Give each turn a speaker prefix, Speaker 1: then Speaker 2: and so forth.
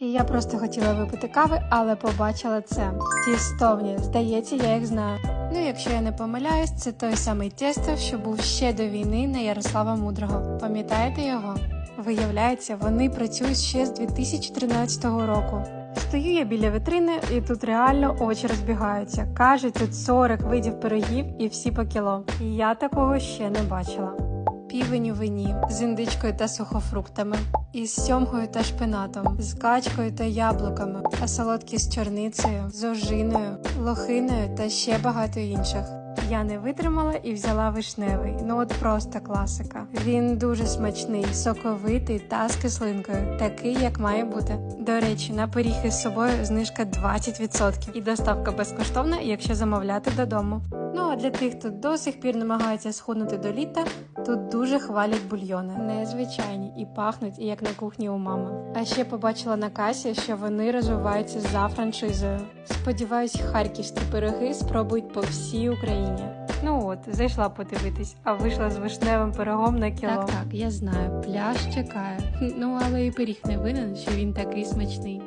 Speaker 1: І я просто хотіла випити кави, але побачила це. Тістовні, здається, я їх знаю. Ну, якщо я не помиляюсь, це той самий тестов, що був ще до війни на Ярослава Мудрого. Пам'ятаєте його? Виявляється, вони працюють ще з 2013 року. Стою я біля вітрини, і тут реально очі розбігаються. Кажуть, тут 40 видів пирогів і всі по кіло. І я такого ще не бачила. Півень вині з індичкою та сухофруктами, із сьомгою та шпинатом, з качкою та яблуками, а солодкі з чорницею, з ожиною, лохиною та ще багато інших. Я не витримала і взяла вишневий. Ну от просто класика. Він дуже смачний, соковитий та з кислинкою, такий як має бути. До речі, на пиріг із собою знижка 20% і доставка безкоштовна, якщо замовляти додому. Ну а для тих, хто до сих пір намагається схуднути до літа, тут дуже хвалять бульйони. Незвичайні і пахнуть як на кухні у мами. А ще побачила на касі, що вони розвиваються за франшизою. Сподіваюсь, харківські пироги спробують по всій Україні. Ну от, зайшла подивитись, а вийшла з вишневим пирогом на кіло. Так, так, я знаю, пляж чекає. Ну але і пиріг не винен, що він такий смачний.